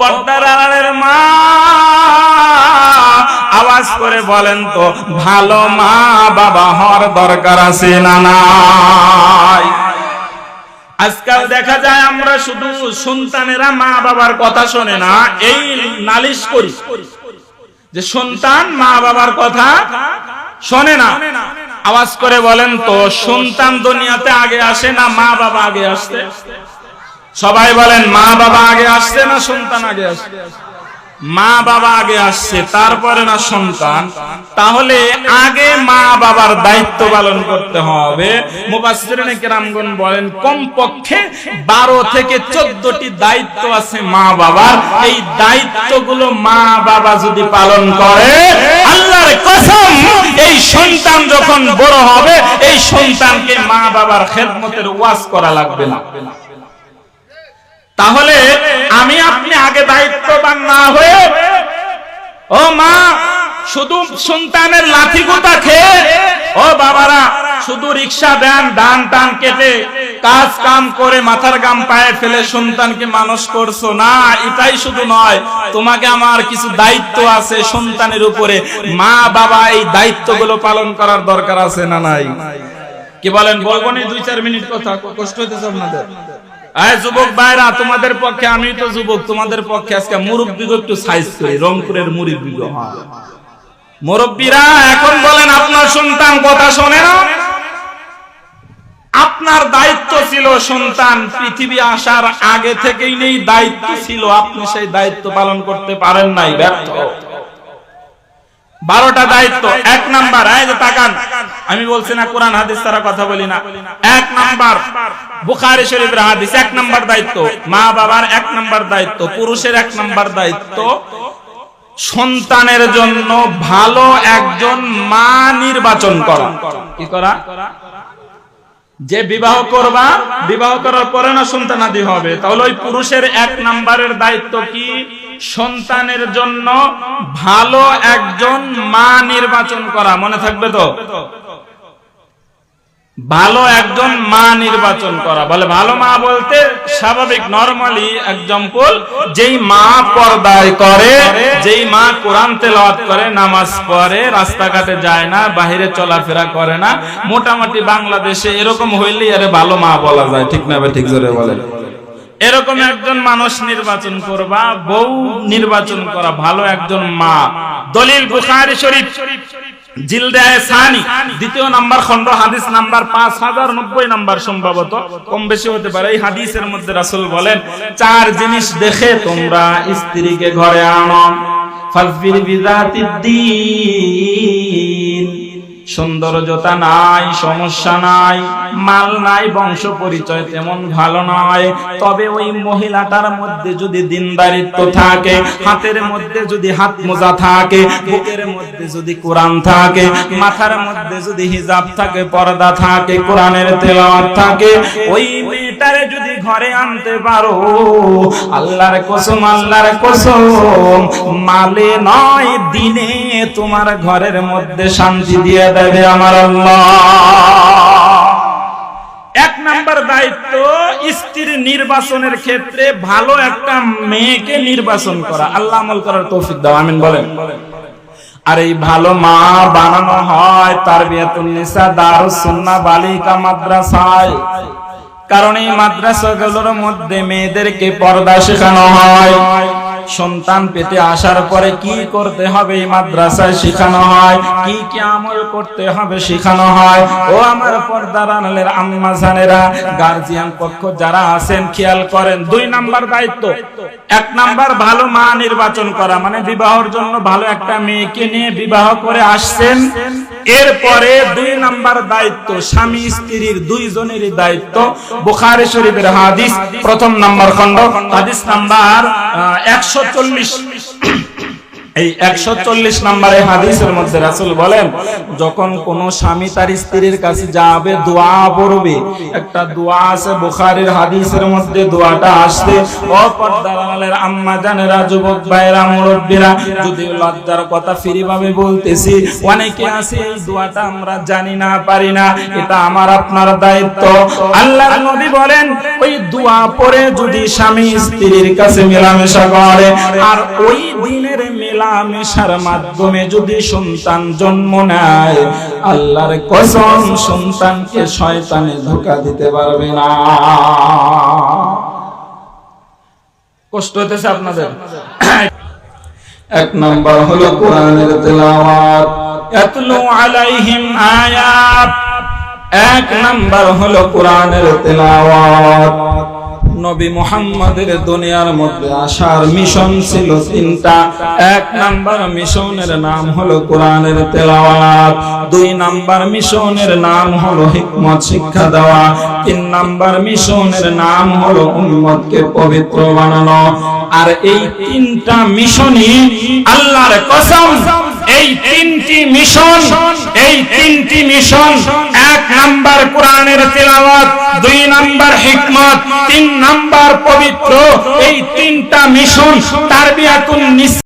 পর্দার মা, আওয়াজ করে বলেন তো, ভালো মা বাবা হওয়ার দরকার আছে না আজকাল দেখা যায় আমরা শুধু সন্তানেরা মা বাবার কথা শোনে না, এই নালিশ করি। যে সন্তান মা বাবার কথা শোনে না। আওয়াজ করে বলেন তো, সন্তান দুনিয়াতে আগে আসে না, মা বাবা আগে আসতে? সবাই বলেন, মা বাবা আগে আসছে না সন্তান আগে আসছে? মা বাবা আগে আসছে, তারপরে না সন্তান? তাহলে আগে মা বাবার দায়িত্ব পালন করতে হবে। বলেন, কমপক্ষে বারো থেকে চোদ্দটি দায়িত্ব আছে মা বাবার। এই দায়িত্বগুলো মা বাবা যদি পালন করে, আল্লাহর কসম, এই সন্তান যখন বড় হবে, এই সন্তানকে মা বাবার খেদমতের ওয়াজ করা লাগবে না। তাহলে আমি আপনি আগে দায়িত্ববান না হয়ে, ও মা, শুধু সন্তানের লাঠি গোটা খেয়ে, ও বাবারা, শুধু রিক্সা দেন, ডান টান কেটে কাজ কাম করে মাথার গাম পায়ে ফেলে সন্তানকে মানুষ করছ। না, এটাই শুধু নয়, তোমাকে আমার কিছু দায়িত্ব আছে সন্তানের উপরে। মা, বাবা, এই দায়িত্বগুলো পালন করার দরকার আছে না নাই? কি বলেন, বলব দুই, চার মিনিট কথা, কষ্ট হইতেছে আপনাদের। আয় মুরব্বীরা, এখন বলেন আপনার সন্তান, কথা শোনে না? আপনার দায়িত্ব ছিল সন্তান, পৃথিবী আসার আগে থেকেই নেই, দায়িত্ব ছিল, আপনি সেই দায়িত্ব পালন করতে পারেন নাই, ব্যর্থ। বারোটা দায়িত্ব। এক নাম্বার তাকান। আমি বলছি না, কোরআন, হাদিস তারা কথা বলি না। এক নাম্বার, বুখারি শরীফের হাদিস, এক নাম্বার দায়িত্ব। মা বাবার এক নাম্বার দায়িত্ব, পুরুষের এক নাম্বার দায়িত্ব। সন্তানের জন্য ভালো একজন মা নির্বাচন করা। কি করা? যে বিবাহ করবা, বিবাহ করার পরে না সন্তান আদি হবে? তাহলে ওই পুরুষের এক নাম্বারের দায়িত্ব কি? সন্তানের জন্য ভালো একজন মা নির্বাচন করা। মনে থাকবে তো? ভালো একজন মা নির্বাচন করা। বলে ভালো মা বলতে স্বাভাবিক নরমালি এক্সাম্পল যেই মা পর্দায় করে, যেই মা কোরআন তেলাওয়াত করে, নামাজ পড়ে, রাস্তাঘাটে যায় না, বাহিরে চলাফেরা করে না, মোটামুটি বাংলাদেশে এরকম হইলেই আরে ভালো মা বলা যায়। ঠিক না ঠিক জোরে বলেন। এরকম একজন মানুষ নির্বাচন করবা, বউ নির্বাচন করা, ভালো একজন মা। দলিল বুখারী শরীফ। পাঁচ হাজার নব্বই নাম্বার সম্ভবত। কম বেশি হতে পারে হাদিসের মধ্যে রাসুল বলেন, চার জিনিস দেখে তোমরা স্ত্রীকে ঘরে আনো। ফাজবির বিজাতিদ্দিন। সৌন্দর্যতা নাই, সমস্যা নাই, মাল নাই, বংশ পরিচয় তেমন ভালো নয়। তবে ওই মহিলাটার মধ্যে যদি দিনদারিত্ব থাকে, হাতের মধ্যে যদি হাত মোজা থাকে, বুকের মধ্যে যদি কোরআন থাকে, মাথার মধ্যে যদি হিজাব থাকে, পর্দা থাকে, কোরআনের তেলাওয়াত থাকে, ওই মেয়েটারে যদি ঘরে আনতে পারো, আল্লাহর কসম আল্লাহর কসম, মালে নয়, দিনে তোমার ঘরের মধ্যে শান্তি দিয়ে দেবে আমার আল্লাহ। এক নাম্বার দায়িত্ব, স্ত্রীর নির্বাচনের ক্ষেত্রে ভালো একটা মেয়েকে নির্বাচন করা। আল্লাহ আমল করার তৌফিক দাও, আমিন বলেন। আর এই ভালো মা বানানো হয় তার বিয়াতুন্নিসা দারুস সুন্নাহ, বালিকা মাদ্রাসায়। কারণ এই মাদ্রাসাগুলোর মধ্যে মেয়েদেরকে পর্দা শেখানো হয়। সন্তান পেতে আসার পরে কি করতে হবে মাদ্রাসায় শেখানো হয়? কি কি আমল করতে হবে শেখানো হয়? ও আমার পর্দার আম্মা জানেরা গার্জিয়ান পক্ষ যারা আছেন, খেয়াল করেন, দুই নাম্বার দায়িত্ব। এক নাম্বার ভালো মা নির্বাচন করা মানে বিবাহর জন্য ভালো একটা মেয়েকে নিয়ে বিবাহ করে আসছেন। এরপরে দুই নাম্বার দায়িত্ব, স্বামী স্ত্রীর দুইজনের দায়িত্ব। বুখারী শরীফের হাদিস, প্রথম নাম্বার খন্ড হাদিস নাম্বার একশো চল্লিশ। এই একশো চল্লিশ নম্বরে হাদিসের মধ্যে রাসুল বলেন, যখন কোন স্বামী তার স্ত্রীর কাছে যাবে, দোয়া পড়বে, একটা দোয়া আছে বুখারীর হাদিসের মধ্যে, দোয়াটা আসছে, ও পর্দালালের আম্মা জানেরা, যুবক ভাইরা মুরব্বীরা, যদি লজ্জার কথা ফিরি ভাবে বলতেছি, অনেকে আছে দোয়াটা আমরা জানি না, পারি না, এটা আমার আপনার দায়িত্ব। আল্লাহর নবী বলেন, ওই দোয়া পড়ে যদি স্বামী স্ত্রীর কাছে মেলামেশা করে, আর ওই দিনের মেলামেশার মাধ্যমে যদি সন্তান জন্ম নেয়, আল্লাহর কসম, সন্তানকে শয়তানে ধোকা দিতে পারবে না। কষ্ট হইতেছে আপনাদের? এক নম্বর হলো কোরআনের তেলাওয়াত। ইয়াতলু আলাইহিম আয়াত। এক নাম্বার হলো কোরআনের তেলাওয়াত। নবী মুহাম্মাদের দুনিয়ার মধ্যে আসার মিশন ছিল তিনটা। এক নাম্বার মিশনের নাম হলো কোরআনের তেলাওয়াত। দুই নাম্বার মিশনের নাম হলো হিকমত শিক্ষা দেওয়া। তিন নাম্বার মিশনের নাম হলো উম্মতকে পবিত্র বানানো। আর এই তিনটা মিশনই আল্লাহর কসম এই তিনটি মিশন, এই তিনটি মিশন, এক নাম্বার কোরআনের তেলাওয়াত, দুই নাম্বার হিকমত, তিন নাম্বার পবিত্র, এই তিনটা মিশন তারবিয়াতুন